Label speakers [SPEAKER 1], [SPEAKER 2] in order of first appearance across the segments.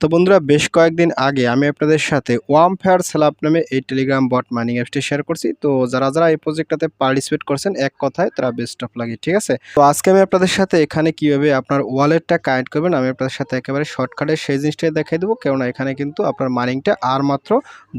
[SPEAKER 1] তো বন্ধুরা, বেশ কয়েকদিন আগে আমি আপনাদের সাথে ওয়াম ফেয়ার সেলাপ নামে এই টেলিগ্রাম বট মাইনিং অ্যাপসটি শেয়ার করছি। তো যারা যারা এই প্রজেক্টটাতে পার্টিসিপেট করছেন, এক কথায় তারা বেস্ট অফ লাগে ঠিক আছে? তো আজকে আমি আপনাদের সাথে এখানে কীভাবে আপনার ওয়ালেটটা কানেক্ট করবেন, আমি আপনাদের সাথে একেবারে শর্টকাটে সেই জিনিসটাই দেখাই দেবো। কেননা এখানে কিন্তু আপনার মাইনিংটা আর মাত্র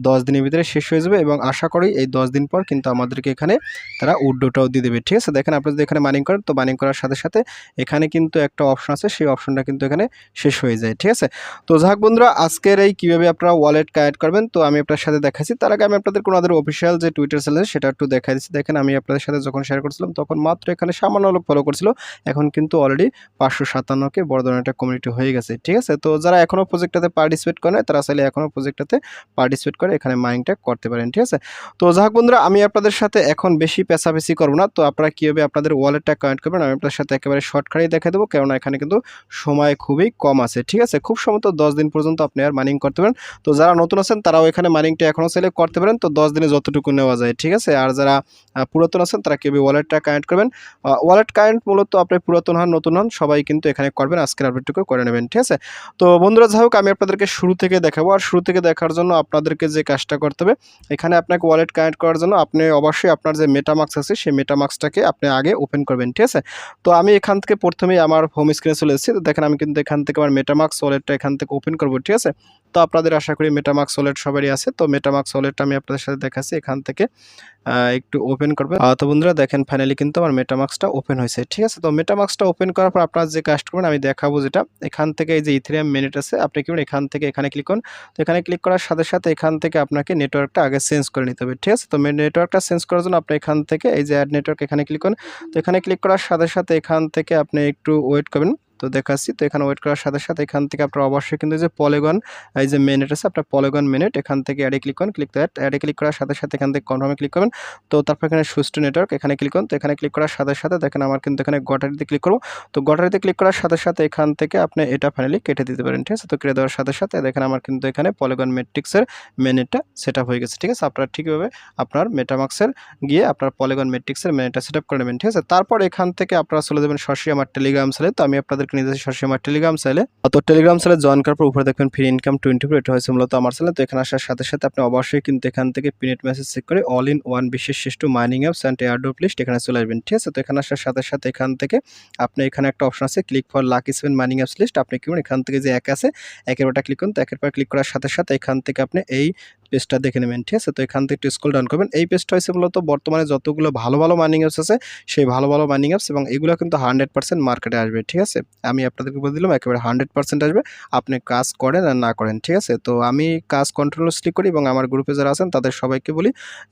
[SPEAKER 1] দশ দিনের ভিতরে শেষ হয়ে যাবে এবং আশা করি এই দশ দিন পর কিন্তু আমাদেরকে এখানে তারা উড্ডোটাও দিয়ে দেবে, ঠিক আছে? দেখেন, আপনি যদি এখানে মাইনিং করেন, তো মাইনিং করার সাথে সাথে এখানে কিন্তু একটা অপশন আছে, সেই অপশনটা কিন্তু এখানে শেষ হয়ে যায়, ঠিক আছে? তো যাক বন্ধুরা, আজকের এই কীভাবে আপনারা ওয়ালেট কানেক্ট করবেন, তো আমি আপনার সাথে দেখাচ্ছি। তার আগে আমি আপনাদের কোনো অফিসিয়াল যে টুইটার চ্যানেল সেটা একটু দেখাই দিচ্ছি। দেখেন, আমি আপনাদের সাথে যখন শেয়ার করছিলাম, তখন মাত্র এখানে সামান্য লোক ফলো করছিল। এখন কিন্তু অলরেডি পাঁচশো সাতান্নকে বড় ধরনের একটা কমিউনিটি হয়ে গেছে, ঠিক আছে? তো যারা এখনও প্রজেক্টটাতে পার্টিসিপেট করে তারা চাইলে এখনও প্রজেক্টটাতে পার্টিসিপেট করে এখানে মাইনিংটা করতে পারেন, ঠিক আছে? তো যাক বন্ধুরা, আমি আপনাদের সাথে এখন বেশি পেশাপেশি করব না। তো আপনারা কীভাবে আপনাদের ওয়ালেটটা কানেক্ট করবেন, আমি আপনাদের সাথে একেবারে শর্টকাটেই দেখে দেবো, কেননা এখানে কিন্তু সময় খুবই কম আছে, ঠিক আছে? খুব সম্ভবত দশ দিন পর্যন্ত আপনি আর মাইনিং করতে পারেন। তো যারা নতুন আছেন, তারাও এখানে মাইনিংটা এখনও চাইলে করতে পারেন। তো দশ দিনে যতটুকু নেওয়া যায়, ঠিক আছে? আর যারা পুরাতন আছেন, তারা কীভাবে ওয়ালেটটা কানেক্ট করবেন। ওয়ালেট কারেন্ট মূলত আপনি পুরাতন হন, নতুন হন, সবাই কিন্তু এখানে করবেন। আজকের আপডেটটুকু করে নেবেন, ঠিক আছে? তো বন্ধুরা, যাই হোক, আমি আপনাদেরকে শুরু থেকে দেখাবো। আর শুরু থেকে দেখার জন্য আপনাদেরকে যে কাজটা করতে হবে, এখানে আপনাকে ওয়ালেট কানেক্ট করার জন্য আপনি অবশ্যই আপনার যে মেটামাক্স আছে, সেই মেটামাক্সটাকে আপনি আগে ওপেন করবেন, ঠিক আছে? তো আমি এখান থেকে প্রথমেই আমার হোম স্ক্রিনে চলে এসেছি। তো দেখেন, আমি কিন্তু এখান থেকে আমার মেটামাক্স ওয়ালেটটা এখান থেকে ওপেন করব, ঠিক আছে? তো আপনাদের আশা করি মেটামাক্স ওয়ালেট সবারই আছে। তো মেটামাক্স ওয়ালেটটা আমি আপনাদের সাথে দেখাচ্ছি, এখান থেকে একটু ওপেন করবে তো বন্ধুরা দেখেন ফাইনালি কিন্তু আমার মেটামাক্সটা ওপেন হয়েছে, ঠিক আছে? তো মেটামাক্সটা ওপেন করার পর আপনারা যে কাজটা করবেন, আমি দেখাবো যেটা। এখান থেকে এই যে ইথেরিয়াম মিনিট আছে, আপনি কি এখান থেকে এখানে ক্লিক করুন। তো এখানে ক্লিক করার সাথে সাথে এখান থেকে আপনাকে নেটওয়ার্কটা আগে চেঞ্জ করে নিতে হবে, ঠিক আছে? তো নেটওয়ার্কটা চেঞ্জ করার জন্য আপনি এখান থেকে এই যে অ্যাড নেটওয়ার্ক এখানে ক্লিক করুন। তো এখানে ক্লিক করার সাথে সাথে এখান থেকে আপনি একটু ওয়েট করবেন। তো দেখাচ্ছি। তো এখানে ওয়েট করার সাথে সাথে এখান থেকে আপনার অবশ্যই কিন্তু যে পলিগন এই যে মিনিট আছে, আপনার পলিগন মিনিট এখান থেকে অ্যাডে ক্লিক করুন ক্লিক দ্যাট অ্যাডে ক্লিক করার সাথে সাথে এখান থেকে কনফার্মে ক্লিক করবেন। তো তারপর এখানে সুস্থ নেটওয়ার্ক এখানে ক্লিক করুন। তো এখানে ক্লিক করার সাথে সাথে দেখেন আমার কিন্তু এখানে গটারিতে ক্লিক করব। তো গটারিতে ক্লিক করার সাথে সাথে এখান থেকে আপনি এটা ফাইনালি কেটে দিতে পারেন, ঠিক আছে? তো কেটে দেওয়ার সাথে সাথে দেখেন আমার কিন্তু এখানে পলেগন মেট্রিক্সের মিনিটটা সেট হয়ে গেছে, ঠিক আছে? আপনার ঠিকভাবে আপনার মেটামাক্সের গিয়ে আপনার পলিগন মেট্রিক্সের মিনিটটা সেট করে নেবেন, ঠিক আছে? তারপর এখান থেকে আপনারা চলে যাবেন সরাসরি আমার টেলিগ্রাম সেলে তো আমি আপনাদেরকে নিয়ে সরাসরি আমার টেলিগ্রাম সেলে তো টেলিগ্রাম সেলে জয়েন করার পর উপরে দেখবেন ফ্রি ইনকাম টোয়েন্টি ফোর এটা হয়েছে মূলত আমার সেলে তো এখানে আসার সাথে সাথে আপনি অবশ্যই কিন্তু এখান থেকে পিনেট মেসেজ চেক করে অল ইন ওয়ান বিশেষ শ্রেষ্ঠ mining apps and airdrop list এখানে চলে আসবেন, ঠিক আছে? তো এখানে আসার সাথে সাথে এখান থেকে আপনি এখানে একটা অপশন আছে click for lucky seven mining apps list আপনি কি এখান থেকে যে এক আছে, একের ওটা ক্লিক করুন। তো একের পর ক্লিক করার সাথে সাথে এখান থেকে আপনি এই পেজটা দেখে নেবেন, ঠিক আছে? তো এখান থেকে একটু স্ক্রল ডাউন করবেন। এই পেজটা হয়েছে মূলত বর্তমানে যতগুলো ভালো ভালো মাইনিং অ্যাপস আছে, সেই ভালো ভালো মাইনিং অ্যাপস এবং এগুলো কিন্তু হান্ড্রেড পার্সেন্ট মার্কেটে আসবে, ঠিক আছে? আমি আপনাদেরকে বলে দিলাম, একেবারে হান্ড্রেড পার্সেন্ট আসবে। আপনি কাজ করেন আর না করেন, ঠিক আছে? তো আমি কাজ কন্টিনিউসলি করি এবং আমার গ্রুপে যারা আছেন, তাদের সবাইকে বলি,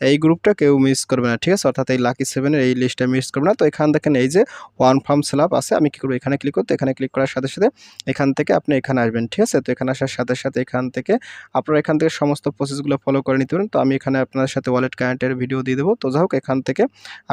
[SPEAKER 1] এই গ্রুপটা কেউ মিস করবে না, ঠিক আছে? অর্থাৎ এই লাকি সেভেনের এই লিস্টটা মিস করবে না। তো এখান দেখেন এই যে ওয়ান ফার্ম সেলাপ আছে, আমি কী করব? এখানে ক্লিক করতে, এখানে ক্লিক করার সাথে সাথে এখান থেকে আপনি এখানে আসবেন, ঠিক আছে? তো এখানে আসার সাথে সাথে এখান থেকে আপনারা এখান থেকে সমস্ত প্রসেসগুলো ফলো করে নিতে পারেন। তো আমি এখানে আপনাদের সাথে ওয়ালেট কানেক্টের ভিডিও দিয়ে দেবো। তো যাই হোক, এখান থেকে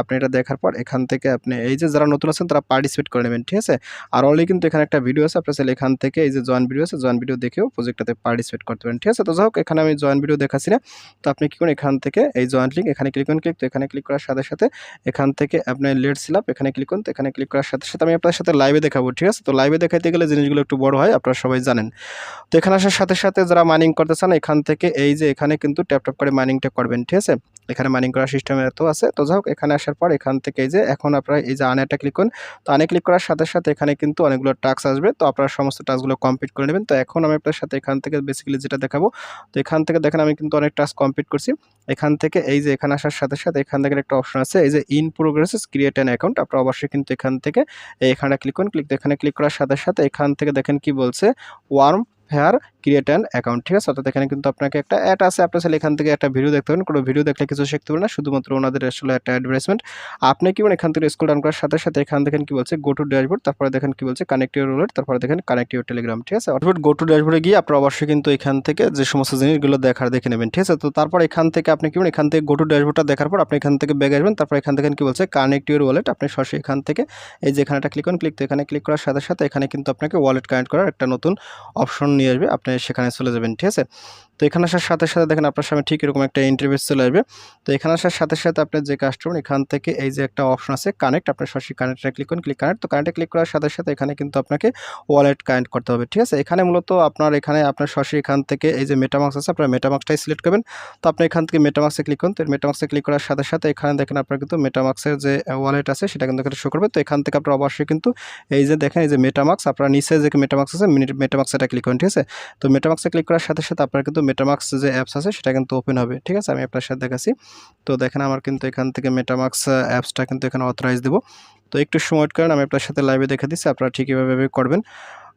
[SPEAKER 1] আপনি এটা দেখার পর এখান থেকে আপনি এই যে যারা নতুন আছেন, তারা পার্টিসিপেট করে নেবেন, ঠিক আছে? আর অলরেডি কিন্তু এখানে একটা ভিডিও আছে। আপনার চাইলে এখান থেকে এই যে জয়েন ভিডিও আছে জয়েন ভিডিও দেখেও প্রজেক্টটাতে পার্টিসিপেট করতে পারেন, ঠিক আছে? তো যাই হোক, এখানে আমি জয়েন ভিডিও দেখাচ্ছি না। তো আপনি কি করুন, এখান থেকে এই জয়েন্ট লিঙ্ক এখানে ক্লিক করুন ক্লিক তো এখানে ক্লিক করার সাথে সাথে এখান থেকে আপনার লেট সিলাপ এখানে ক্লিক করুন তো এখানে ক্লিক করার সাথে সাথে আমি আপনার সাথে লাইভে দেখাবো, ঠিক আছে? তো লাইভে দেখাইতে গেলে জিনিসগুলো একটু বড় হয়, আপনারা সবাই জানেন। তো এখানে আসার সাথে সাথে যারা মাইনিং করতে চান, এখান থেকে এই যে এখানে কিন্তু ট্যাপ ট্যাপ করে মাইনিংটা করবেন, ঠিক আছে? এখানে মাইনিং করার সিস্টেম এত আছে। তো যাই হোক, এখানে আসার পর এখান থেকে এই যে এখন আপনারা এই যে আনেটা ক্লিক করুন, তো আনে ক্লিক করার সাথে সাথে এখানে কিন্তু অনেকগুলো টাস্ক আসবে। তো আপনারা সমস্ত টাস্কগুলো কমপ্লিট করে নেবেন। তো এখন আমি আপনার সাথে এখান থেকে বেসিক্যালি যেটা দেখাবো, তো এখান থেকে দেখেন আমি কিন্তু অনেক টাস্ক কমপ্লিট করছি। এখান থেকে এই যে এখানে আসার সাথে সাথে এখান থেকে একটা অপশন আছে, এই যে in progresses create an account আপনারা অবশ্যই কিন্তু এখান থেকে এখানে ক্লিক করুন। ক্লিক এখানে ক্লিক করার সাথে সাথে এখান থেকে দেখেন কি বলছে warm fair create an account ঠিক আছে? অর্থাৎ এখানে কিন্তু আপনাকে একটা অ্যাড আছে। আপনার চাইলে এখান থেকে একটা ভিডিও দেখতে পারেন। কোনো ভিডিও দেখলে কিছু শিখতে পারেন না। শুধুমাত্র ওনাদের আসলে একটা অ্যাডভার্টাইজমেন্ট আপনি কি মানে এখান থেকে স্কুল ডাউন করার সাথে সাথে এখান দেখেন কি বলছে গো টু ড্যাশবোর্ড তারপরে দেখেন কি বলছে কানেক্ট ইউর ওয়ালেট তারপরে দেখেন কানেক্ট ইউর টেলিগ্রাম ঠিক আছে? অর্থাৎ গো টু ড্যাশবোর্ডে গিয়ে আপনারা অবশ্যই কিন্তু এখান থেকে যে সমস্ত জিনিসগুলো দেখার দেখে নেবেন, ঠিক আছে? তো তারপর এখান থেকে আপনি কি এখান থেকে গো টু ড্যাশবোর্ডটা দেখার পর আপনি এখান থেকে ব্যাগ আসবেন। তারপর এখান থেকে কি বলছে কানেক্ট ইউর ওয়ালেট আপনি সরাসরি এখান থেকে এই যে এখানে ক্লিক করুন ক্লিক তো এখানে ক্লিক করার সাথে সাথে এখানে কিন্তু আপনাকে ওয়ালেট কানেক্ট করার একটা নতুন অপশন নিয়ে আসবে। আপনি সেখানে চলে যাবেন ঠিক আছে? তো এখানে আসার সাথে সাথে দেখেন আপনার সামনে ঠিক এরকম একটা ইন্টারভিউ চলে আসবে। তো এখানে আসার সাথে সাথে আপনার যে কাজ এখান থেকে এই যে একটা অপশন আছে কানেক্ট আপনার সরাসরি কানেক্টে ক্লিক করুন ক্লিক কানেক্ট তো কানেক্টে ক্লিক করার সাথে সাথে এখানে কিন্তু আপনাকে ওয়ালেট কানেক্ট করতে হবে, ঠিক আছে? এখানে মূলত আপনার এখানে আপনার সরাসরি এখান থেকে এই যে মেটামাক্স আছে, আপনার মেটামাক্সটাই সিলেক্ট করবেন। তো আপনি এখান থেকে মেটামাক্সে ক্লিক করুন, তো মেটামাক্সে ক্লিক করার সাথে সাথে এখানে দেখেন আপনার কিন্তু মেটামাক্সের যে ওয়ালেট আছে, সেটা কিন্তু এখানে শো করবে। তো এখান থেকে আপনার অবশ্যই কিন্তু এই যে দেখেন, এই যে মেটামাক্স আপনার নিচে যে মেটামাক্স আছে মেটামাক্স এটা ক্লিক করুন, ঠিক আছে? তো মেটামাক্সে ক্লিক করার সাথে সাথে আপনার কিন্তু মেটামাক্স যে অ্যাপস আছে, সেটা কিন্তু ওপেন হবে, ঠিক আছে? আমি আপনার সাথে দেখাচ্ছি। তো দেখেন, আমার কিন্তু এখান থেকে মেটামাক্স অ্যাপসটা কিন্তু এখানে অথরাইজ দেবো। তো একটু সময় করেন আমি আপনার সাথে লাইভে দেখে দিচ্ছি, আপনারা ঠিক এভাবে করবেন।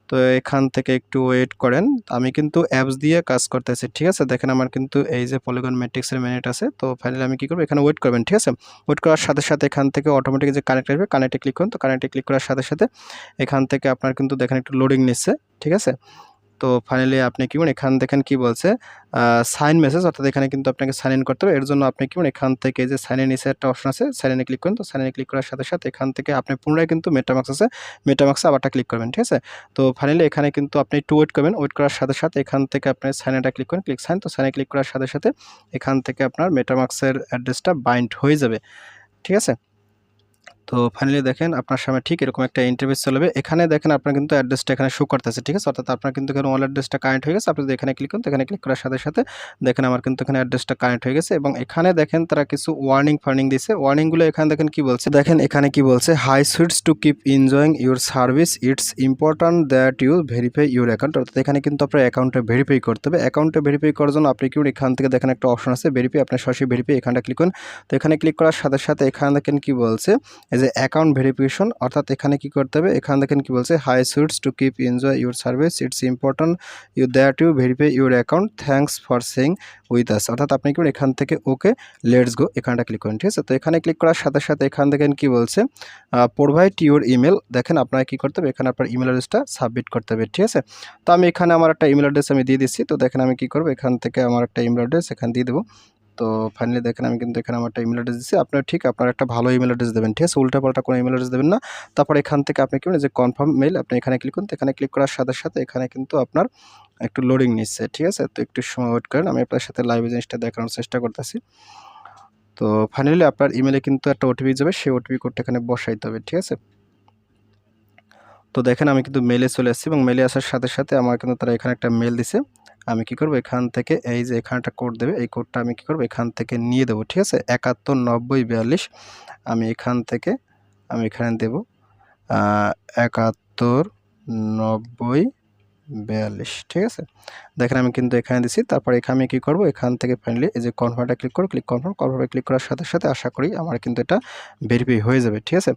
[SPEAKER 1] তো এখান থেকে একটু ওয়েট করেন। আমি কিন্তু অ্যাপস দিয়ে কাজ করতেছি, ঠিক আছে? দেখেন, আমার কিন্তু এই যে পলিগন ম্যাট্রিক্সের মিনিট আছে। তো ফাইনালি আমি কী করব? এখানে ওয়েট করবেন, ঠিক আছে? ওয়েট করার সাথে সাথে এখান থেকে অটোমেটিক যে কানেক্ট আসবে কানেক্টে ক্লিক করুন। তো কানেক্টে ক্লিক করার সাথে সাথে এখান থেকে আপনার কিন্তু দেখেন, একটু লোডিং নিচ্ছে, ঠিক আছে? তো ফাইনালি আপনি কি এখান দেখেন কি বলছে সাইন মেসেজ অর্থাৎ এখানে কিন্তু আপনাকে সাইন ইন করতে হবে। এর জন্য আপনি কি এখান থেকে যে সাইন ইন নিচে একটা অপশন আছে সাইন ইনে ক্লিক করেন। তো সাইন ইনে ক্লিক করার সাথে সাথে এখান থেকে আপনি পুনরায় কিন্তু মেটামাক্স আছে। মেটামাক্সে আবারটা ক্লিক করবেন, ঠিক আছে? তো ফাইনালি এখানে কিন্তু আপনি একটু ওয়েট করবেন। ওয়েট করার সাথে সাথে এখান থেকে আপনি সাইন এটা ক্লিক করেন। ক্লিক সাইন তো সাইনে ক্লিক করার সাথে সাথে এখান থেকে আপনার মেটামাক্সের অ্যাড্রেসটা বাইন্ড হয়ে যাবে, ঠিক আছে? তো ফাইনালি দেখেন আপনার সামনে ঠিক এরকম একটা ইন্টারভিউ চলবে এখানে দেখেন আপনার কিন্তু অ্যাড্রেসটা এখানে শো করতেছে, ঠিক আছে? অর্থাৎ আপনার কিন্তু এখানে অল অ্যাড্রেসটা কানেক্ট হয়ে গেছে। আপনি এখানে ক্লিক করুন এখানে ক্লিক করার সাথে সাথে দেখেন আমার কিন্তু এখানে অ্যাড্রেসটা কানেক্ট হয়ে গেছে এবং এখানে দেখেন তারা কিছু ওয়ার্নিং ফার্নিং দিছে ওয়ার্নিংগুলো এখানে দেখেন কি বলছে? দেখেন এখানে কি বলছে? Hi sweets to keep enjoying your service it's important that you verify your account অর্থাৎ এখানে কিন্তু আপনার অ্যাকাউন্টে ভেরিফাই করতে হবে। অ্যাকাউন্টে ভেরিফাই করার জন্য আপনি কি এখান থেকে দেখেন একটা অপশন আছে ভেরিফাই আপনার সরাসরি ভেরিফাই এখানটা ক্লিক করুন। তো এখানে ক্লিক করার সাথে সাথে এখানে দেখেন কি বলছে? যে অ্যাকাউন্ট ভেরিফিকেশন অর্থাৎ এখানে কি করতে হবে? এখানে দেখেন কি বলছে hi sweets to keep enjoy your service it's important you that you verify your account thanks for saying with us অর্থাৎ আপনি কি এখান থেকে ওকে লেটস গো এখানটা ক্লিক করেন ঠিক আছে? তো এখানে ক্লিক করার সাথে সাথে এখান দেখেন কি বলছে প্রোভাইড ইউর ইমেল দেখেন আপনাকে কি করতে হবে? এখানে আপনার ইমেল অ্যাড্রেসটা সাবমিট করতে হবে, ঠিক আছে? তো আমি এখানে আমার একটা ইমেল অ্যাড্রেস আমি দিয়ে দিচ্ছি, তো দেখেন আমি কি করব? এখান থেকে আমার একটা ইমেল অ্যাড্রেস এখানে দিয়ে দেবো। তো ফাইনালি দেখেন আমি কিন্তু এখানে আমার একটা ইমেল অ্যাড্রেস দিচ্ছি আপনার ঠিক আপনার একটা ভালো ইমেল অ্যাড্রেস দেবেন, ঠিক আছে? উল্টাপাল্টা কোনো ইমেল অ্যাড্রেস দেবেন না। তারপর এখান থেকে আপনি কি যে কনফার্ম মেল আপনি এখানে ক্লিক করুন। এখানে ক্লিক করার সাথে সাথে এখানে কিন্তু আপনার একটু লোডিং নিচ্ছে, ঠিক আছে? তো একটু সময় ওয়েট করেন। আমি আপনার সাথে লাইভ জিনিসটা দেখানোর চেষ্টা করতেছি। তো ফাইনালি আপনার ইমেলে কিন্তু একটা ওটিপি যাবে। সেই ওটিপি কোডটা এখানে বসাইতে হবে, ঠিক আছে? তো দেখেন আমি কিন্তু মেলে চলে আসছি এবং মেলে আসার সাথে সাথে আমার কিন্তু তারা এখানে একটা মেল দিছে। আমি কি করব? এখান থেকে এই যে এখানে একটা কোড দেবে, এই কোডটা আমি কি করব? এখান থেকে নিয়ে দেবো, ঠিক আছে? একাত্তর, নব্বই, বিয়াল্লিশ, আমি এখান থেকে আমি এখানে দেব একাত্তর, নব্বই বিয়াল্লিশ, ঠিক আছে? দেখেন আমি কিন্তু এখানে দিছি, তারপর এখানে আমি কী করব? এখান থেকে ফাইনালি এই যে কনফার্মটা ক্লিক করো ক্লিক কনফার্ম কনফার্মে ক্লিক করার সাথে সাথে আশা করি আমার কিন্তু এটা ভেরিফাই হয়ে যাবে, ঠিক আছে?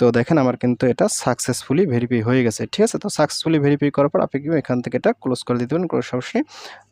[SPEAKER 1] তো দেখেন আমার কিন্তু এটা সাকসেসফুলি ভেরিফাই হয়ে গেছে, ঠিক আছে? তো সাকসেসফুলি ভেরিফাই করার পর আপনি কিন্তু এখান থেকে এটা ক্লোজ করে দিতে পারেন, কোনো সমস্যা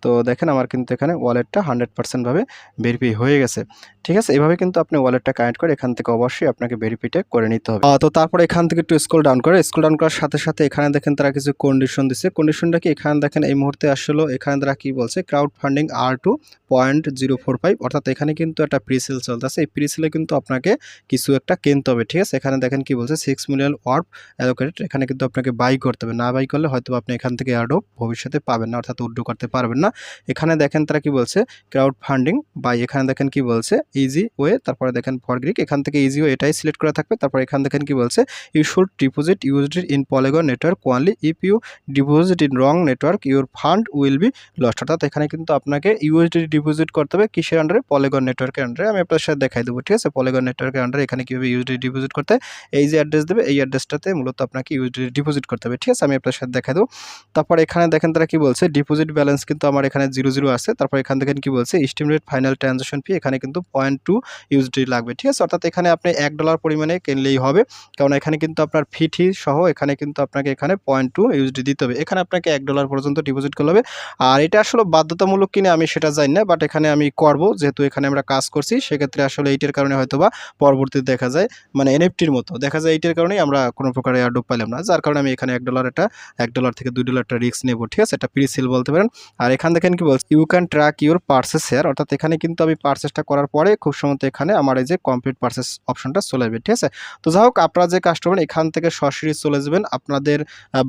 [SPEAKER 1] তো দেখেন আমার কিন্তু এখানে ওয়ালেটটা হান্ড্রেড পার্সেন্টভাবে ভেরিফাই হয়ে গেছে, ঠিক আছে? এভাবে কিন্তু আপনি ওয়ালেটটা কানেক্ট করে এখান থেকে অবশ্যই আপনাকে ভেরিফাইটা করে নিতে হবে। তো তারপরে এখান থেকে একটু স্কুল ডাউন করে স্কুল ডাউন করার সাথে সাথে এখানে দেখেন তারা কিছু কন্ডিশন দিচ্ছে কন্ডিশনটা কি? এখানে দেখেন এই মুহূর্তে আসলে। এখানে তারা কি বলছে? ক্রাউড ফান্ডিং আর two point zero four five অর্থাৎ এখানে কিন্তু একটা প্রিসেল চলতেছে। এই প্রিসেলে কিন্তু আপনাকে কিছু একটা কিনতে হবে, ঠিক আছে? এখানে দেখেন কি বলছে? সিক্স মিলিয়ন ওয়ার্প অ্যালোকেটেড এখানে কিন্তু আপনাকে বাই করতে হবে। না বাই করলে হয়তো আপনি এখান থেকে অ্যাডও ভবিষ্যতে পাবেন না, অর্থাৎ উড্ডো করতে পারবেন না। এখানে দেখেন তারা কি বলছে? ক্রাউড ফান্ডিং বাই এখানে দেখেন কি বলছে? ইজি ওয়ে তারপরে দেখেন ফর গ্রিক এখান থেকে ইজি ওয়ে এটাই সিলেক্ট করা থাকবে। তারপর এখানে দেখেন কি বলছে? You should deposit used in Polygon network only if you deposit in wrong network your fund will be lost অর্থাৎ এখানে কিন্তু আপনাকে ইউএসডি ডিপোজিট করতে হবে কিসের আন্ডারে পলিগন নেটওয়ার্কের আন্ডারে আমি আপনার সাথে দেখাই দেবো, ঠিক আছে? পলিগন নেটওয়ার্কের আন্ডারে এখানে কীভাবে ইউএসডি ডিপোজিট করতে এই যে অ্যাড্রেস দেবে, এই অ্যাড্রেসটাতে মূলত আপনাকে ইউএসডি ডিপোজিট করতে হবে, ঠিক আছে? আমি আপনার সাথে দেখাই দেবো। তারপর এখানে দেখেন তারা কি বলছে? ডিপোজিট ব্যালেন্স কিন্তু আমার এখানে জিরো জিরো আছে। তারপর এখান থেকে কি বলছে? স্টিমেট ফাইনাল ট্রানজাকশন ফি এখানে কিন্তু পয়েন্ট টু ইউএসডি লাগবে, ঠিক আছে? অর্থাৎ এখানে আপনি এক ডলার পরিমাণে কিনলেই হবে। কারণ এখানে কিন্তু আপনার ফিটি সহ এখানে কিন্তু আপনাকে এখানে পয়েন্ট টু ইউএসডি দিতে হবে। এখানে আপনাকে এক ডলার পর্যন্ত ডিপোজিট করতে হবে। আর এটা আসলে বাধ্যতামূলক কিনে আমি সেটা জানি না বাট এখানে আমি করব, যেহেতু এখানে আমরা কাজ করছি, সেক্ষেত্রে আসলে এইটার কারণে হয়তো বা পরবর্তীতে দেখা যায় মানে এনএফটির মতো। দেখা যায় এইটার কারণেই আমরা কোনো প্রকার এয়ারডোপ পাইলাম না, যার কারণে আমি এখানে এক ডলার একটা, এক ডলার থেকে দুই ডলার একটা রিস্ক নেব, ঠিক আছে? এটা প্রি সেল বলতে পারেন। আর এখান দেখেন কি বলছে you can track your purchase share অর্থাৎ এখানে কিন্তু আমি পার্সেসটা করার পরে খুব সময় এখানে আমার এই যে কমপ্লিট পার্সেস অপশনটা চলে যাবে ঠিক আছে? তো যাই হোক, আপনারা যে কাস্টমার এখান থেকে সরাসরি চলে যাবেন। আপনাদের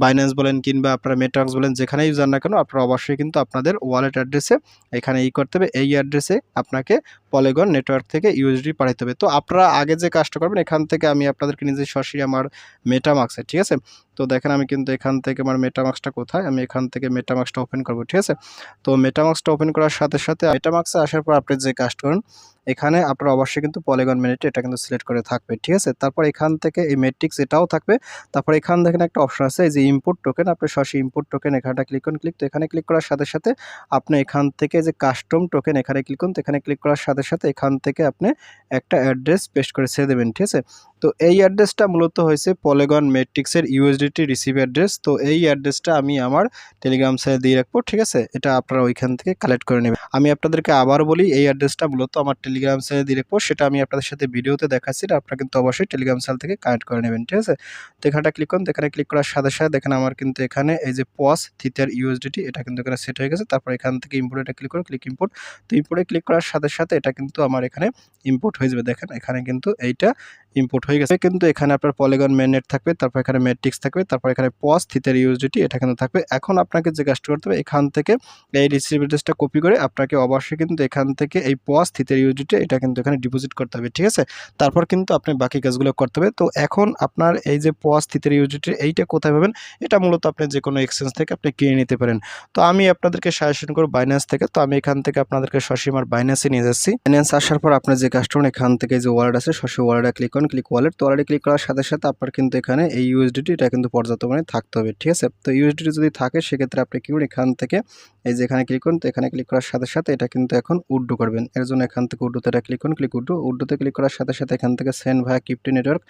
[SPEAKER 1] বাইন্যান্স বলেন কিংবা আপনারা মেটাক্স বলেন যেখানেই যান না কেন, আপনারা অবশ্যই কিন্তু আপনাদের ওয়ালেট অ্যাড্রেসে এখানে ই করতে হবে। এই অ্যাড্রেসে আপনাকে পলিগন নেটওয়ার্ক থেকে ইউএসডি পাঠাতে হবে। তো আপনারা আগে যে কাজটা করবেন, এখান থেকে আমি আপনাদেরকে নিজে সরাসরি আমার মেটামাক্সে ঠিক আছে? তো দেখেন আমি কিন্তু এখান থেকে আমার মেটামাক্সটা কোথায়? আমি এখান থেকে মেটামাক্সটা ওপেন করব, ঠিক আছে? তো মেটামাক্সটা ওপেন করার সাথে সাথে মেটামাক্সে আসার পর আপনি যে কাজটা করেন, এখানে আপনার অবশ্যই কিন্তু পলিগন মিনিট এটা কিন্তু সিলেক্ট করে থাকবে, ঠিক আছে? তারপর এখান থেকে এই মেট্রিক্স এটাও থাকবে। তারপর এখান দেখেন একটা অপশন আছে, এই যে ইম্পোর্ট টোকেন আপনি সরাসরি ইম্পোর্ট টোকেন এখানটা ক্লিক করুন ক্লিক তো এখানে ক্লিক করার সাথে সাথে আপনি এখান থেকে যে কাস্টম টোকেন এখানে ক্লিক করুন, তো এখানে ক্লিক করার সাথে সাথে এখান থেকে আপনি একটা অ্যাড্রেস পেস্ট করে ছেড়ে দেবেন ঠিক আছে? তো এই অ্যাড্রেসটা মূলত হয়েছে পলেগন মেট্রিক্সের ইউএসডিটি রিসিভ অ্যাড্রেস তো এই অ্যাড্রেসটা আমি আমার টেলিগ্রাম সাইটে দিয়ে রাখব, ঠিক আছে? এটা আপনারা ওইখান থেকে কালেক্ট করে নেবেন। আমি আপনাদেরকে আবার বলি, এই অ্যাড্রেসটা মূলত আমার টেলিগ্রাম সাইটে দিয়ে রাখব, সেটা আমি আপনাদের সাথে ভিডিওতে দেখাচ্ছি এটা আপনারা কিন্তু অবশ্যই টেলিগ্রাম সাইট থেকে কানেক্ট করে নেবেন, ঠিক আছে? তো এখানটা ক্লিক করুন এখানে ক্লিক করার সাথে সাথে দেখেন আমার কিন্তু এখানে এই যে পস থিতার ইউএসডিটি এটা কিন্তু এখানে সেট হয়ে গেছে। তারপর এখান থেকে ইম্পোর্ট এটা ক্লিক করুন ক্লিক ইম্পোর্ট তো ইম্পোর্টে ক্লিক করার সাথে সাথে এটা কিন্তু আমার এখানে ইম্পোর্ট হয়ে যাবে। দেখেন, এখানে কিন্তু এইটা ইম্পোর্ট হয়ে গেছে। কিন্তু এখানে আপনার পলিগন মেননেট থাকবে, তারপর এখানে মেট্রিক্স থাকবে, তারপর এখানে পস থিতের ইউএসডিটি এটা কিন্তু থাকবে। এখন আপনাকে যে কাজটা করতে হবে, এখান থেকে এই রিসিভ অ্যাড্রেসটা কপি করে আপনাকে অবশ্যই কিন্তু এখান থেকে এই পস থিতের ইউজিটি এটা কিন্তু এখানে ডিপোজিট করতে হবে, ঠিক আছে? তারপর কিন্তু আপনি বাকি কাজগুলো করতে হবে। তো এখন আপনার এই যে পস থিতের ইউএসডিটি এইটা কোথায় পাবেন? এটা মূলত আপনি যে কোনো এক্সচেঞ্জ থেকে আপনি কিনে নিতে পারেন। তো আমি আপনাদেরকে সাজেশন করব বাইন্যান্স থেকে। তো আমি এখান থেকে আপনাদেরকে সরাসরি আমার বাইন্যান্সে নিয়ে যাচ্ছি। বাইন্যান্স আসার পর আপনার যে কাস্টমার এখান থেকে যে ওয়ালেট আছে সরাসরি ওয়ালেটে ক্লিক করুন। ক্লিক ওয়ালেট তো ওয়ালেটে ক্লিক করার সাথে সাথে আপনার কিন্তু এখানে এই ইউএসডিটি এটা কিন্তু পর্যাপ্ত মানে থাকতে হবে, ঠিক আছে? তো ইউএসডিটি যদি থাকে, সেক্ষেত্রে আপনি কি করুন এখান থেকে এই যে এখানে ক্লিক করুন, তো এখানে ক্লিক করার সাথে সাথে এটা কিন্তু এখন উড্ডু করবেন। এর জন্য এখান থেকে উড্ডুতে এটা ক্লিক করুন ক্লিক উড্ডু। উড্ডুতে ক্লিক করার সাথে সাথে এখান থেকে সেন্ড ভায়া কিপ্টি নেটওয়ার্ক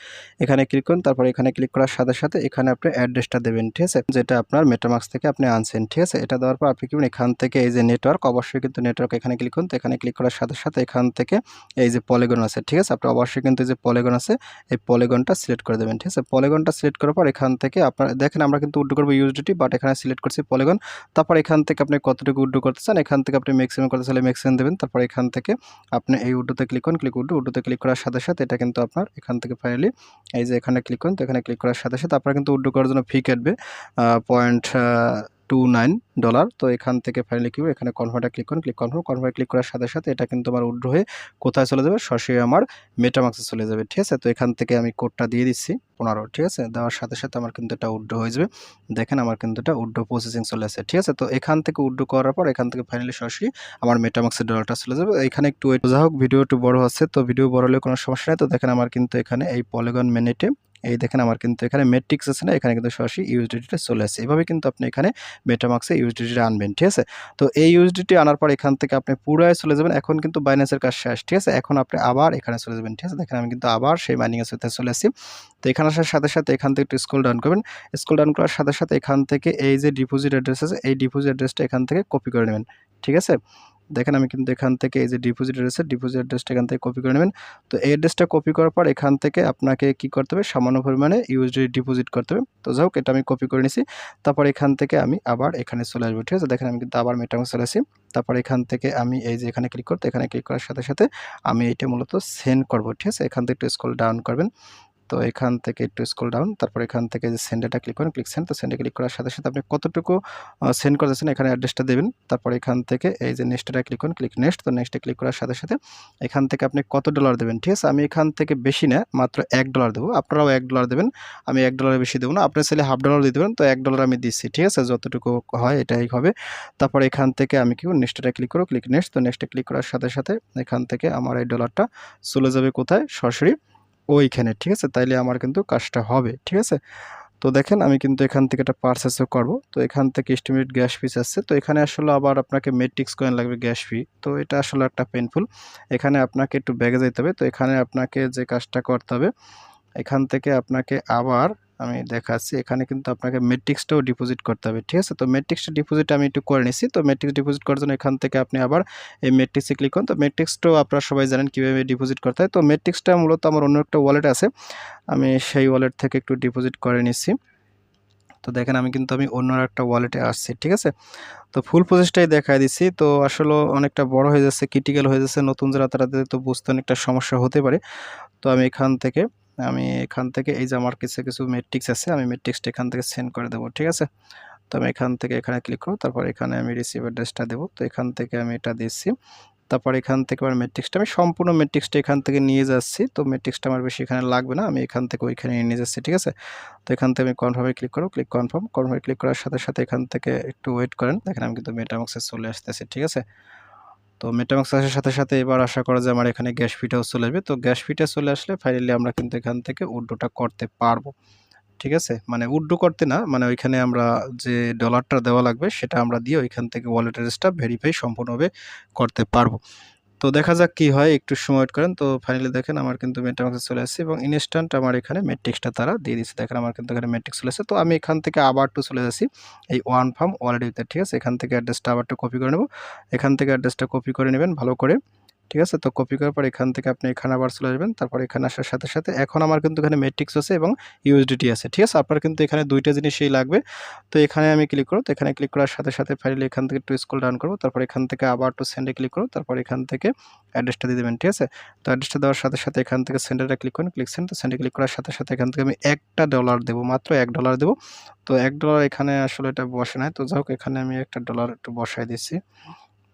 [SPEAKER 1] এখানে ক্লিক করুন, তারপর এখানে ক্লিক করার সাথে সাথে এখানে আপনি অ্যাড্রেসটা দেবেন, ঠিক আছে? যেটা আপনার মেটামাক্স থেকে আপনি আনছেন, ঠিক আছে? এটা দেওয়ার পর আপনি কি এখান থেকে এই যে নেটওয়ার্ক অবশ্যই কিন্তু নেটওয়ার্ক এখানে ক্লিক করুন, তো এখানে ক্লিক করার সাথে সাথে এখান থেকে এই যে পলিগন আছে, ঠিক আছে? আপনি অবশ্যই কিন্তু এই যে পলিগন আছে এই পলিগনটা সিলেক্ট করে দেবেন, ঠিক আছে? পলিগনটা সিলেক্ট করার পর এখান থেকে আপনার, দেখেন আমরা কিন্তু উড্ডু করব ইউজডিটি বাট এখানে সিলেক্ট করছি পলিগন তারপর এখান থেকে আপনি কতটুকু উড্ডু করতে চান, এখান থেকে আপনি ম্যাক্সিমাম করতে চাইলে ম্যাক্সিমাম দেবেন। তারপর এখান থেকে আপনি এই উড্ডুতে ক্লিক করুন ক্লিক উড্ডু, উড্ডুতে ক্লিক করার সাথে সাথে এটা কিন্তু আপনার এখান থেকে ফাইনালি এই যে এখানে ক্লিক করুন, তো এখানে ক্লিক করার সাথে সাথে আপনার কিন্তু উড্ডু করার জন্য ফি কাটবে পয়েন্ট টু নাইন ডলার তো এখান থেকে ফাইনালি কি এখানে কনভার্টে ক্লিক করুন ক্লিক কনফার্ম কনভার্ট ক্লিক করার সাথে সাথে এটা কিন্তু আমার উড্র হয়ে কোথায় চলে যাবে? সরাসরি আমার মেটামাক্সে চলে যাবে, ঠিক আছে? তো এখান থেকে আমি কোডটা দিয়ে দিচ্ছি পনেরো, ঠিক আছে? দেওয়ার সাথে সাথে আমার কিন্তু এটা উড্র হয়ে যাবে। দেখেন আমার কিন্তু এটা উড্র প্রসেসিং চলে আসে, ঠিক আছে? তো এখান থেকে উড্র করার পর এখান থেকে ফাইনালি সরাসরি আমার মেটামাক্সের ডলারটা চলে যাবে। এখানে একটু ওয়েট যা হোক, ভিডিও একটু বড় আছে তো ভিডিও বড় হলে কোনো সমস্যা নেই। তো দেখেন আমার কিন্তু এখানে এই পলিগন মিনিটে এই দেখেন আমার কিন্তু এখানে মেট্রিক্স আছে না, এখানে কিন্তু সরাসরি ইউএসডিটিটা চলে আসে এভাবে কিন্তু আপনি এখানে মেটামাক্সে ইউএসডিটি আনবেন, ঠিক আছে? তো এই ইউএসডিটি আনার পর এখান থেকে আপনি পুরাই চলে যাবেন। এখন কিন্তু বাইন্যান্সের কাজ শেষ, ঠিক আছে? এখন আপনি আবার এখানে চলে যাবেন, ঠিক আছে? দেখেন আমি কিন্তু আবার সেই মাইনিংয়ের সাথে চলে আসি তো এখানে আসার সাথে সাথে এখান থেকে একটু স্কুল ডাউন করবেন। স্কুল ডাউন করার সাথে সাথে এখান থেকে এই যে ডিপোজিট অ্যাড্রেস আছে, এই ডিপোজিট অ্যাড্রেসটা এখান থেকে কপি করে নেবেন, ঠিক আছে? দেখেন আমি কিন্তু এখান থেকে এই যে ডিপোজিট অ্যাড্রেসের ডিপোজিট অ্যাড্রেসটা এখান থেকে কপি করে নেবেন। তো এই অ্যাড্রেসটা কপি করার পর এখান থেকে আপনাকে কি করতে হবে? সামান্য পরিমাণে ইউএসডি ডিপোজিট করতে হবে। তো যাই হোক, এটা আমি কপি করে নিছি। তারপর এখান থেকে আমি আবার এখানে চলে আসব, ঠিক আছে? দেখেন আমি কিন্তু আবার মেটামে চলে আসি। তারপর এখান থেকে আমি এই যে এখানে ক্লিক করতে, এখানে ক্লিক করার সাথে সাথে আমি এটা মূলত সেন্ড করব, ঠিক আছে? এখান থেকে একটু স্কল ডাউন করবেন। তো এখান থেকে একটু স্কুল ডাউন তারপর এখান থেকে যে সেন্ডেটা ক্লিক করেন ক্লিক সেন্ড তো সেন্ডে ক্লিক করার সাথে সাথে আপনি কতটুকু সেন্ড করতেছেন এখানে অ্যাড্রেসটা দেবেন। তারপর এখান থেকে এই যে নেক্সটটা ক্লিক করুন ক্লিক নেক্সট তো নেক্সটে ক্লিক করার সাথে সাথে এখান থেকে আপনি কত ডলার দেবেন, ঠিক আছে? আমি এখান থেকে বেশি না, মাত্র এক ডলার দেবো। আপনারাও এক ডলার দেবেন, আমি এক ডলারের বেশি দেবো না। আপনার ছেলে হাফ ডলার দিতে পারেন, তো এক ডলার আমি দিচ্ছি, ঠিক আছে? যতটুকু হয় এটাই হবে। তারপর এখান থেকে আমি কি নেক্সটটা ক্লিক করো ক্লিক নেক্সট তো নেক্সটে ক্লিক করার সাথে সাথে এখান থেকে আমার এই ডলারটা চলে যাবে কোথায়? সরাসরি ওইখানে, ঠিক আছে? তাইলে আমার কিন্তু কাজটা হবে, ঠিক আছে? তো দেখেন, আমি কিন্তু এখান থেকে একটা পার্সেসও করব। তো এখান থেকে এস্টিমেট গ্যাস ফিস আসছে তো এখানে আসলে আবার আপনাকে মেট্রিক্স কয়েন লাগবে গ্যাস ফি তো এটা আসলে একটা পেনফুল এখানে আপনাকে একটু ব্যাগে যেতে হবে। তো এখানে আপনাকে যে কাজটা করতে হবে, এখান থেকে আপনাকে আবার আমি দেখাচ্ছি। এখানে কিন্তু আপনাকে মেট্রিক্সটাও ডিপোজিট করতে হবে, ঠিক আছে? তো মেট্রিক্সটা ডিপোজিট আমি একটু করে নিছি। তো মেট্রিক্স ডিপোজিট করার জন্য এখান থেকে আপনি আবার এই মেট্রিক্সে ক্লিক করুন। তো মেট্রিক্সটাও আপনারা সবাই জানেন কীভাবে ডিপোজিট করতে হয়। তো মেট্রিক্সটা মূলত আমার অন্য একটা ওয়ালেট আছে। আমি সেই ওয়ালেট থেকে একটু ডিপোজিট করে নিচ্ছি তো দেখেন, আমি কিন্তু আমি অন্য একটা ওয়ালেটে আসছি, ঠিক আছে? তো ফুল প্রসেসটাই দেখাই দিচ্ছি তো আসলে অনেকটা বড় হয়ে যাচ্ছে ক্রিটিক্যাল হয়ে যাচ্ছে। নতুন যারা, তারা তো বুঝতে অনেকটা সমস্যা হতে পারে। তো আমি এখান থেকে আমি এখান থেকে এই যে আমার কিছু কিছু মেট্রিক্স আছে, আমি মেট্রিক্সটা এখান থেকে সেন্ড করে দেবো, ঠিক আছে? তো আমি এখান থেকে এখানে ক্লিক করব, তারপর এখানে আমি রিসিভ অ্যাড্রেসটা দেবো, তো এখান থেকে আমি এটা দিচ্ছি তারপর এখান থেকে আমার ম্যাট্রিক্সটা আমি সম্পূর্ণ ম্যাট্রিক্সটা এখান থেকে নিয়ে যাচ্ছি, তো ম্যাট্রিক্সটা আমার বেশি এখানে লাগবে না, আমি এখান থেকে ওইখানে নিয়ে যাচ্ছি, ঠিক আছে? তো এখান থেকে আমি কনফার্মে ক্লিক করব ক্লিক কনফার্ম কনফার্মে ক্লিক করার সাথে সাথে এখান থেকে একটু ওয়েট করেন, দেখেন আমি কিন্তু মেটামক্সে চলে আসতেছি, ঠিক আছে? তো মেটামাক্স আসার সাথে সাথে এবার আশা করা যায় আমার এখানে গ্যাস ফিটাও চলে আসবে। তো গ্যাস ফিটা চলে আসলে ফাইনালি আমরা কিন্তু এখান থেকে উড্ডোটা করতে পারব। ঠিক আছে? মানে উড্ডো করতে না মানে ওইখানে আমরা যে ডলারটা দেওয়া লাগবে সেটা আমরা দিয়ে ওইখান থেকে ওয়ালেট অ্যাড্রেসটা ভেরিফাই সম্পূর্ণভাবে করতে পারব। তো দেখা যাক কি হয়, একটু সময় করেন। তো ফাইনালি দেখেন আমার কিন্তু মেট্রিক্সে চলে আসছে এবং ইনস্ট্যান্ট আমার এখানে মেট্রিক্সটা তারা দিয়ে দিচ্ছে দেখেন আমার কিন্তু এখানে মেট্রিক্স চলে আসছে। তো আমি এখান থেকে আবার টু চলে যাচ্ছি। এই ওয়ান ফার্ম অলরেডিতে ঠিক আছে? এখান থেকে অ্যাড্রেসটা আবার কপি করে নেব। এখান থেকে অ্যাড্রেসটা কপি করে নেবেন, ভালো করে। ঠিক আছে? তো কপি করার পর এখান থেকে আপনি এখানে আবার চলে আসবেন। তারপর এখানে আসার সাথে সাথে এখন আমার কিন্তু এখানে মেট্রিক্স আছে এবং ইউএসডিটি আছে। ঠিক আছে? আপনার কিন্তু এখানে দুইটা জিনিসই লাগবে। তো এখানে আমি ক্লিক করব। তো এখানে ক্লিক করার সাথে সাথে ফাইলে এখান থেকে একটু স্কুল ডাউন করব। তারপর এখান থেকে আবার টু সেন্ডে ক্লিক করব। তারপর এখান থেকে অ্যাড্রেসটা দিয়ে দেবেন। ঠিক আছে? তো অ্যাড্রেসটা দেওয়ার সাথে সাথে এখান থেকে সেন্ডারটা ক্লিক করুন। ক্লিক সেন্ড তো সেন্ডে ক্লিক করার সাথে সাথে এখান থেকে আমি একটা ডলার দেবো। মাত্র এক ডলার দেবো। তো এক ডলার এখানে আসলে এটা বসে নাই। তো যাই হোক, এখানে আমি একটা ডলার একটু বসাই দিচ্ছি।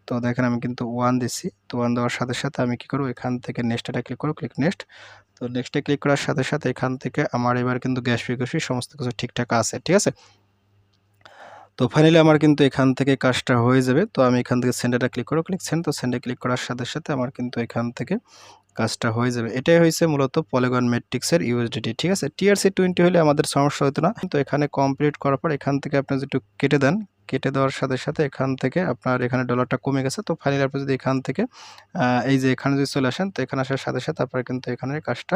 [SPEAKER 1] তো দেখেন আমি কিন্তু ওয়ান দিচ্ছি তো ওয়ান দেওয়ার সাথে সাথে আমি কি করব? এখান থেকে নেক্সটটা ক্লিক করব ক্লিক নেক্সট তো নেক্সটে ক্লিক করার সাথে সাথে এখান থেকে আমার এবার কিন্তু গ্যাস ফ্রিকোয়েন্সি সমস্ত কিছু ঠিকঠাক আছে, ঠিক আছে? তো ফাইনালি আমার কিন্তু এখান থেকে কাজটা হয়ে যাবে। তো আমি এখান থেকে সেন্ডারটা ক্লিক করো ক্লিক সেন্ড তো সেন্ডে ক্লিক করার সাথে সাথে আমার কিন্তু এখান থেকে কাজটা হয়ে যাবে। এটাই হয়েছে মূলত পলিগন মেট্রিক্সের ইউএসডিটি ঠিক আছে? টিআরসি টোয়েন্টি হলে আমাদের সমস্যা হতো না। তো এখানে কমপ্লিট করার পর এখান থেকে আপনি যদি কেটে দেন, কেটে দেওয়ার সাথে সাথে এখান থেকে আপনার এখানে ডলারটা কমে গেছে। তো ফাইনালি আপনি যদি এখান থেকে এই যে এখানে যদি চলে আসেন, তো এখানে আসার সাথে সাথে আপনার কিন্তু এখানে কাজটা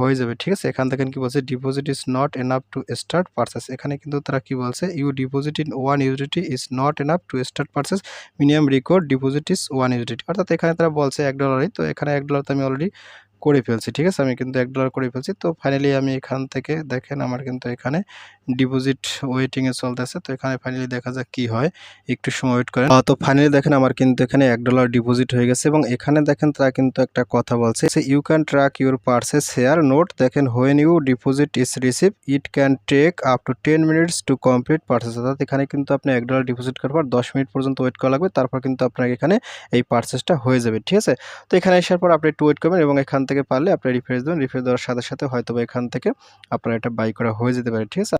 [SPEAKER 1] হয়ে যাবে, ঠিক আছে? এখান থেকে কি বলছে deposit is not enough to start purchase এখানে কিন্তু তারা কি বলছে you deposit in one USDT is not enough to start purchase minimum record deposit is one USDT অর্থাৎ এখানে তারা বলছে এক ডলারই তো এখানে এক ডলার তো আমি অলরেডি করে ফেলছি, ঠিক আছে? আমি কিন্তু এক ডলার করে ফেলছি। তো ফাইনালি আমি এখান থেকে দেখেন আমার কিন্তু এখানে ডিপোজিট ওয়েটিংয়ে চলতেছে। তো এখানে ফাইনালি দেখা যাক কি হয়। একটু সময় ওয়েট করেন। তো ফাইনালি দেখেন আমার কিন্তু এখানে এক ডলার ডিপোজিট হয়ে গেছে এবং এখানে দেখেন তারা কিন্তু একটা কথা বলছে you can track your purchase share note দেখেন when you deposit is receive it can take up to ten minutes to complete purchase অর্থাৎ এখানে কিন্তু আপনি এক ডলার ডিপোজিট করার পর দশ মিনিট পর্যন্ত ওয়েট করা লাগবে। তারপর কিন্তু আপনার এখানে এই পার্সেসটা হয়ে যাবে, ঠিক আছে? তো এখানে আসার পর আপনি একটু ওয়েট করবেন এবং এখান থেকে পারলে আপনি রিফ্রেশ দেবেন রিফ্রেশ দেওয়ার সাথে সাথে হয়তো এখান থেকে আপনার এটা বাই করা হয়ে যেতে পারে, ঠিক আছে?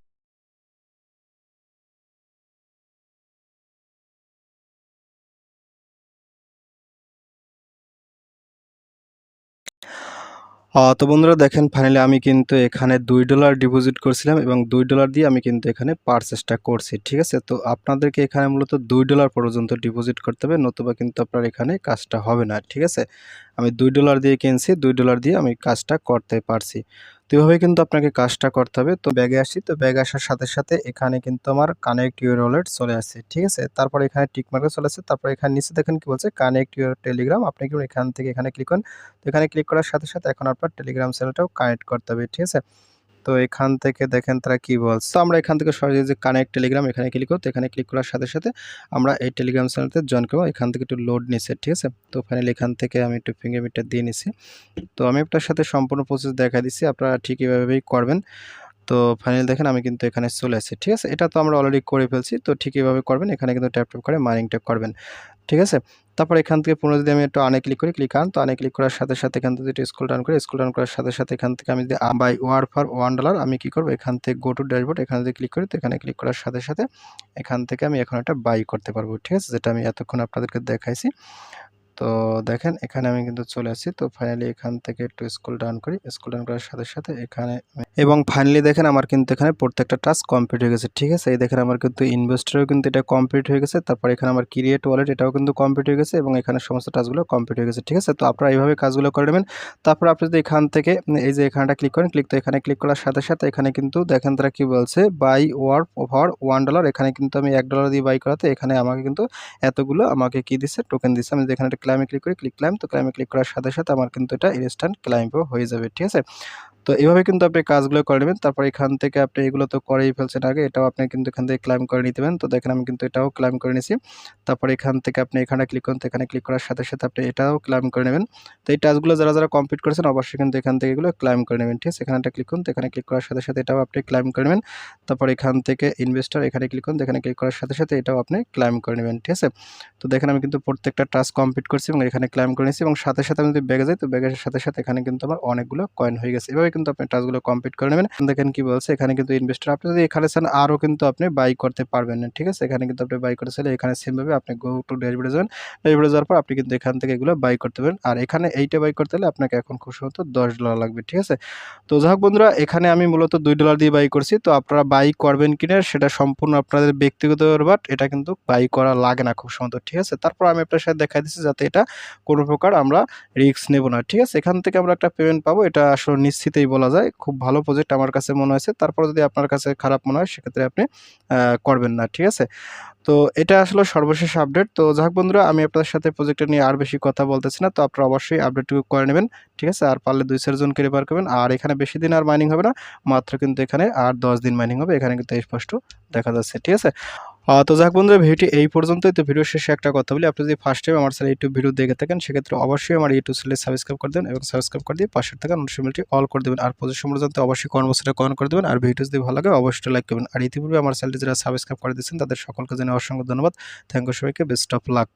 [SPEAKER 1] তো বন্ধুরা দেখেন ফাইনালি আমি কিন্তু এখানে দুই ডলার ডিপোজিট করছিলাম এবং দুই ডলার দিয়ে আমি কিন্তু এখানে পারচেসটা করছি, ঠিক আছে? তো আপনাদেরকে এখানে মূলত দুই ডলার পর্যন্ত ডিপোজিট করতে হবে, নতুবা কিন্তু আপনার এখানে কাজটা হবে না, ঠিক আছে? আমি দুই ডলার দিয়ে কিনছি, দুই ডলার দিয়ে আমি কাজটা করতে পারছি। তো এভাবে কিন্তু আপনাকে কাজটা করতে হবে। তো ব্যাগে আসি, তো ব্যাগে আসার সাথে সাথে এখানে কিন্তু আমার কানেক্ট ইউর ওয়ালেট চলে আসছে ঠিক আছে? তারপর এখানে টিক মার্কে চলে আসছে তারপর এখানে নিচে দেখেন কি বলছে কানেক্ট ইউর টেলিগ্রাম আপনি কিন্তু এখান থেকে এখানে ক্লিক করেন। তো এখানে ক্লিক করার সাথে সাথে এখন আপনার টেলিগ্রাম চ্যানেলটাও কানেক্ট করতে হবে, ঠিক আছে? তো এখান থেকে দেখেন তারা কি বলছে। তো আমরা এখান থেকে সরাসরি যে কানেক্ট টেলিগ্রাম এখানে ক্লিক করতে এখানে ক্লিক করার সাথে সাথে আমরা এই টেলিগ্রাম চ্যানেলতে জয়েন করব। এখান থেকে একটু লোড নিচ্ছে ঠিক আছে? তো ফাইনালি এখান থেকে আমি একটু ফিঙ্গারপ্রিন্টটা দিয়ে নিছি। তো আমি আপনার সাথে সম্পূর্ণ প্রসেস দেখা দিচ্ছি, আপনারা ঠিক এভাবেই করবেন। তো ফাইনালি দেখেন আমি কিন্তু এখানে চলে আসছি, ঠিক আছে? এটা তো আমরা অলরেডি করে ফেলছি, তো ঠিক এভাবে করবেন। এখানে কিন্তু ট্যাপ ট্যাপ করে মাইনিংটা করবেন, ঠিক আছে? তারপর এখান থেকে পুনঃ যদি আমি একটু আনে ক্লিক করি ক্লিক আন তো আনে ক্লিক করার সাথে সাথে এখান থেকে যদি স্কুল ডাউন করি স্কুল ডাউন করার সাথে সাথে এখান থেকে আমি যদি buy war for one dollar আমি কি করব? এখান থেকে গো টু ড্যাশবোর্ড এখানে যদি ক্লিক করি, তো এখানে ক্লিক করার সাথে সাথে এখান থেকে আমি এখন একটা বাই করতে পারব, ঠিক আছে? যেটা আমি এতক্ষণ আপনাদেরকে দেখাইছি। তো দেখেন, এখানে আমি কিন্তু চলে আসছি। তো ফাইনালি এখান থেকে একটু স্কুল ডাউন করি স্কুল ডাউন করার সাথে সাথে এখানে এবং ফাইনালি দেখেন আমার কিন্তু এখানে প্রত্যেকটা টাস্ক কমপ্লিট হয়ে গেছে, ঠিক আছে? এই দেখেন আমার কিন্তু ইনভেস্টরও কিন্তু এটা কমপ্লিট হয়ে গেছে, তারপর এখানে আমার ক্রিয়েট ওয়ালেট এটাও কিন্তু কমপ্লিট হয়ে গেছে এবং এখানে সমস্ত টাস্কগুলো কমপ্লিট হয়ে গেছে, ঠিক আছে? তো আপনারা এইভাবে কাজগুলো করে নেবেন। তারপর আপনি যদি এখান থেকে, এই যে এখানটা ক্লিক করেন ক্লিক তো এখানে ক্লিক করার সাথে সাথে এখানে কিন্তু দেখেন তারা কি বলছে buy war over one dollar এখানে কিন্তু আমি এক ডলার দিয়ে বাই করাতে এখানে আমাকে কিন্তু এতগুলো আমাকে কি দিচ্ছে টোকেন দিচ্ছে আমি একটা ক্লাইমে ক্লিক করি ক্লিক ক্লাইম তো ক্লাইমে ক্লিক করার সাথে সাথে আমার কিন্তু এটা ইনস্ট্যান্ট ক্লাইম্পও হয়ে যাবে, ঠিক আছে? তো এভাবে কিন্তু আপনি কাজগুলো করে নেবেন। তারপর এখান থেকে আপনি এগুলো তো করেই ফেলছেন আগে। এটাও আপনি কিন্তু এখান থেকে ক্লাইম করে নিতে পারেন। তো দেখেন আমি কিন্তু এটাও ক্লাইম করে নিয়েছি। তারপর এখান থেকে আপনি এখানে ক্লিক করুন। এখানে ক্লিক করার সাথে সাথে আপনি এটাও ক্লাইম করে নেবেন। তো এই টাস্কগুলো যারা যারা কমপ্লিট করেছেন, অবশ্যই কিন্তু এখান থেকে এগুলো ক্লাইম করে নেবেন। ঠিক আছে? এখানে ক্লিক করুন। এখানে ক্লিক করার সাথে সাথে এটাও আপনি ক্লাইম করে নেবেন। তারপর এখান থেকে ইনভেস্টর এখানে ক্লিক করুন। এখানে ক্লিক করার সাথে সাথে এটাও আপনি ক্লাইম করে নেবেন। ঠিক আছে? তো দেখেন আমি কিন্তু প্রত্যেকটা টাস্ক কমপ্লিট করছি এবং এখানে ক্লাইম করে নিয়েছি এবং সাথে সাথে আমি যদি ব্যাগে যাই, তো ব্যাগের সাথে সাথে এখানে কিন্তু আমার অনেকগুলো কয়েন হয়ে গেছে। এভাবে কিন্তু আপনি টাস্কগুলো কমপ্লিট করে নেবেন। দেখেন কি বলছে, এখানে কিন্তু ইনভেস্টর আপনি যদি এখানে চান, আরও কিন্তু আপনি বাই করতে পারবেন না, ঠিক আছে? এখানে কিন্তু আপনি বাই করতে চাইলে এখানে সেমভাবে আপনি গো টু ড্যাশবোর্ডে যাবেন। ড্যাশবোর্ডে যাওয়ার পর আপনি কিন্তু এখান থেকে এগুলো বাই করতে পারেন আর এখানে এইটা বাই করতে হলে আপনাকে এখন খুব সম্ভবত দশ ডলার লাগবে, ঠিক আছে? তো যাই হোক বন্ধুরা, এখানে আমি মূলত দুই ডলার দিয়ে বাই করছি। তো আপনারা বাই করবেন কিনা সেটা সম্পূর্ণ আপনাদের ব্যক্তিগত বাট এটা কিন্তু বাই করা লাগে না খুব সম্ভবত, ঠিক আছে? তারপর আমি আপনার সাথে দেখাই দিচ্ছি যাতে এটা কোনো প্রকার আমরা রিস্ক নেব না, ঠিক আছে? এখান থেকে আমরা একটা পেমেন্ট পাবো, এটা আসলে নিশ্চিতই বলা যায়, খুব ভালো প্রজেক্ট আমার কাছে মনে হয়েছে। তারপর যদি আপনার কাছে খারাপ মনে হয়, সেক্ষেত্রে আপনি করবেন না, ঠিক আছে? তো এটা আসলে সর্বশেষ আপডেট তো যাক বন্ধুরা, আমি আপনাদের সাথে প্রজেক্টটা নিয়ে আর বেশি কথা বলতেছি না। তো আপনারা অবশ্যই আপডেটটুকু করে নেবেন, ঠিক আছে? আর পারলে দুই চারজনকে রেফার করবেন। আর এখানে বেশি দিন আর মাইনিং হবে না, মাত্র কিন্তু এখানে আর দশ দিন মাইনিং হবে। এখানে কিন্তু স্পষ্ট দেখা যাচ্ছে, ঠিক আছে? তো যাক বন্ধুরা, ভিডিওটি এই পর্যন্তই। তো ভিডিও শেষে একটা কথা বলি। আপনি যদি ফার্স্ট টাইম আমার চ্যানেল ইউটিউব ভিডিও দেখে থাকেন, সেক্ষেত্রে অবশ্যই আমার ইউটিউব চ্যানেলে সাবস্ক্রাইব করে দেবেন এবং সাবস্ক্রাইব করে দিয়ে পাশের থাকা নোটিফিকেশনটি অল করে দেবেন। আর পজিশন পর্যন্ত অবশ্যই কর্মসূচিটা কমেন্ট করে দেবেন। আর ভিডিও যদি ভালো লাগে, অবশ্যই লাইক করবেন। আর ইতিপূর্বে আমার চ্যানেলটি যারা সাবস্ক্রাইব করে দিয়েছেন তাদের সকলকে জানিয়ে অসংখ্য ধন্যবাদ। থ্যাংক ইউ সবাইকে। Best of luck